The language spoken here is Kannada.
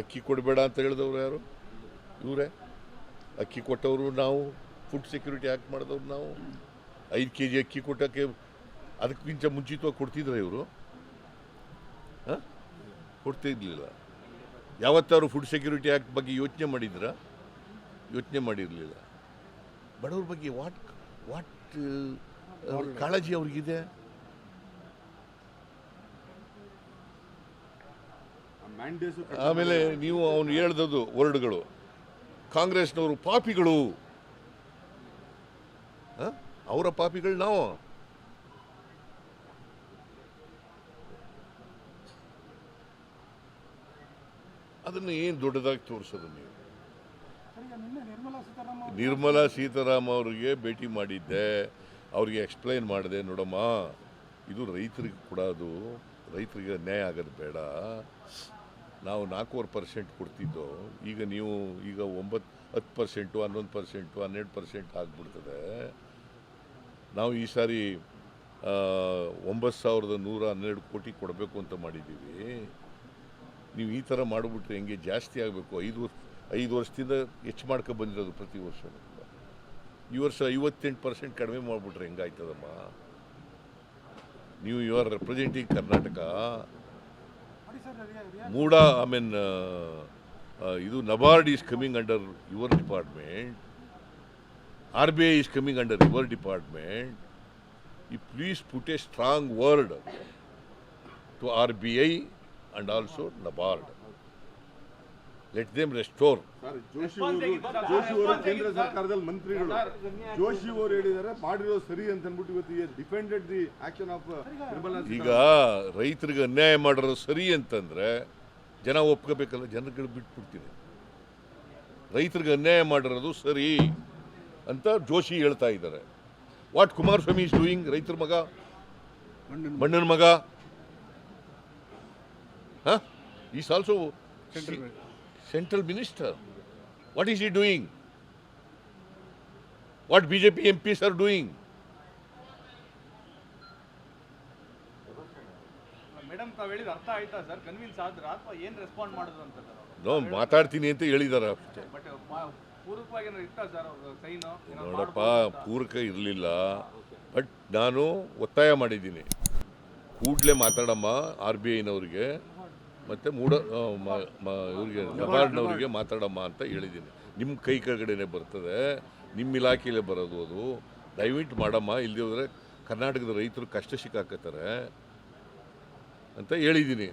ಅಕ್ಕಿ ಕೊಡಬೇಡ ಅಂತ ಹೇಳಿದವ್ರು ಯಾರು? ಇವರೇ? ಅಕ್ಕಿ ಕೊಟ್ಟವರು ನಾವು ಫುಡ್ ಸೆಕ್ಯೂರಿಟಿ ಆ್ಯಕ್ಟ್ ಮಾಡಿದವ್ರು ನಾವು. ಐದು ಕೆ ಜಿ ಅಕ್ಕಿ ಕೊಟ್ಟಕ್ಕೆ ಅದಕ್ಕಿಂತ ಮುಂಚಿತವಾಗಿ ಕೊಡ್ತಿದ್ರೆ ಇವರು? ಹಾಂ? ಕೊಡ್ತಿರ್ಲಿಲ್ಲ ಯಾವತ್ತಾದ್ರು ಫುಡ್ ಸೆಕ್ಯೂರಿಟಿ ಆ್ಯಕ್ಟ್ ಬಗ್ಗೆ ಯೋಚನೆ ಮಾಡಿದ್ರ? ಯೋಚನೆ ಮಾಡಿರಲಿಲ್ಲ. ಬಡವ್ರ ಬಗ್ಗೆ ವಾಟ್ ವಾಟ್ ಕಾಳಜಿ ಅವ್ರಿಗಿದೆ? ಆಮೇಲೆ ನೀವು ಅವನು ಹೇಳ್ದದು ವರ್ಡ್ಗಳು. ಕಾಂಗ್ರೆಸ್ನವರು ಪಾಪಿಗಳು? ಅವರ ಪಾಪಿಗಳು ನಾವು. ಅದನ್ನು ಏನು ದೊಡ್ಡದಾಗಿ ತೋರಿಸೋದು ನೀವು? ನಿರ್ಮಲಾ ಸೀತಾರಾಮ್ ಅವರಿಗೆ ಭೇಟಿ ಮಾಡಿದ್ದೆ. ಅವ್ರಿಗೆ ಎಕ್ಸ್ಪ್ಲೈನ್ ಮಾಡಿದೆ, ನೋಡಮ್ಮ. ಇದು ರೈತರಿಗೆ ಕೂಡ ಅದು, ರೈತರಿಗೆ ನ್ಯಾಯ ಆಗೋದು ಬೇಡ. ನಾವು ನಾಲ್ಕೂವರೆ ಪರ್ಸೆಂಟ್ ಕೊಡ್ತಿದ್ದೋ, ಈಗ ನೀವು, ಈಗ ಒಂಬತ್ತು, ಹತ್ತು ಪರ್ಸೆಂಟು, ಹನ್ನೊಂದು ಪರ್ಸೆಂಟು, ಹನ್ನೆರಡು ಪರ್ಸೆಂಟ್ ಆಗಿಬಿಡ್ತದೆ. ನಾವು ಈ ಸಾರಿ ಒಂಬತ್ತು ಸಾವಿರದ ನೂರ ಹನ್ನೆರಡು ಕೋಟಿ ಕೊಡಬೇಕು ಅಂತ ಮಾಡಿದ್ದೀವಿ. ನೀವು ಈ ಥರ ಮಾಡಿಬಿಟ್ರೆ ಹೆಂಗೆ ಜಾಸ್ತಿ ಆಗಬೇಕು? ಐದು ವರ್ಷ, ಐದು ವರ್ಷದಿಂದ ಹೆಚ್ಚು ಮಾಡ್ಕೊ ಬಂದಿರೋದು ಪ್ರತಿ ವರ್ಷ. ಈ ವರ್ಷ ಐವತ್ತೆಂಟು ಪರ್ಸೆಂಟ್ ಕಡಿಮೆ ಮಾಡಿಬಿಟ್ರೆ ಹೆಂಗಾಯ್ತದಮ್ಮ? ನೀವು ಯು ಆರ್ ರೆಪ್ರೆಸೆಂಟಿಂಗ್ ಕರ್ನಾಟಕ ಮೂಡ ಐ ಮೀನ್ ಇದು NABARD is coming under your department R B I is coming under your department ಈ please put a strong word to R B I and also NABARD let them restore Joshi ಅವರು ಜೋಶಿ ಅವರು ಕೇಂದ್ರ ಸರ್ಕಾರದಲ್ಲಿ ಮಂತ್ರಿಗಳು. ಜೋಶಿ ಅವರು ಹೇಳಿದ್ದಾರೆ ಮಾಡಿರೋ ಸರಿ ಅಂತ ಅಂದ್ಬಿಟ್ಟು ಇವತ್ತು defended the action of Nirmala ಈಗ ರೈತರಿಗೆ ಅನ್ಯಾಯ ಮಾಡಿರೋ ಸರಿ ಅಂತಂದ್ರೆ ಜನ ಒಪ್ಕೋಬೇಕಲ್ಲ ಜನಗಳು ಬಿಟ್ಬಿಡ್ತೀನಿ. ರೈತರಿಗೆ ಅನ್ಯಾಯ ಮಾಡಿರೋದು ಸರಿ ಅಂತ ಜೋಶಿ ಹೇಳ್ತಾ ಇದ್ದಾರೆ. ವಾಟ್ ಕುಮಾರಸ್ವಾಮಿ ಇಸ್ ಡೂಯಿಂಗ್ ರೈತರ ಮಗ? ಮಣ್ಣನ ಮಗ? Is also central minister. What is he doing? What BJP MPs are doing? No, are doing madam ತಾವ್ ಹೇಳಿದ ಅರ್ಥ ಆಯ್ತಾ ಸರ್? ಕನ್ವಿನ್ಸ್ ಆದ್ರ ಅಥವಾ ಏನ್ ರೆಸ್ಪಾಂಡ್ ಮಾಡಿದ್ರು ಅಂತ ಸರ್ ನೋ ಮಾತಾಡ್ತೀನಿ ಅಂತ ಹೇಳಿದಾರೆ ಅಷ್ಟೇ. ಸೈನು ನೋಡಪ್ಪ ಪೂರಕ ಇರಲಿಲ್ಲ. ಬಟ್ ನಾನು ಒತ್ತಾಯ ಮಾಡಿದ್ದೀನಿ. ಕೂಡಲೇ ಮಾತಾಡಮ್ಮ ಆರ್ ಬಿ ಐನವ್ರಿಗೆ ಮತ್ತು ಮೂಡ ಇವರಿಗೆ, ನಬಾರ್ಡ್ನವರಿಗೆ ಮಾತಾಡಮ್ಮ ಅಂತ ಹೇಳಿದ್ದೀನಿ. ನಿಮ್ಮ ಕೈ ಕೆಳಗಡೆನೇ ಬರ್ತದೆ ನಿಮ್ಮ ಇಲಾಖೆಯಲ್ಲೇ ಬರೋದು ಅದು. ದಯವಿಟ್ಟು ಮಾಡಮ್ಮ ಇಲ್ಲದೆ ಹೋದರೆ ಕರ್ನಾಟಕದ ರೈತರು ಕಷ್ಟ ಸಿಕ್ಕಾಕತ್ತಾರೆ ಅಂತ ಹೇಳಿದ್ದೀನಿ.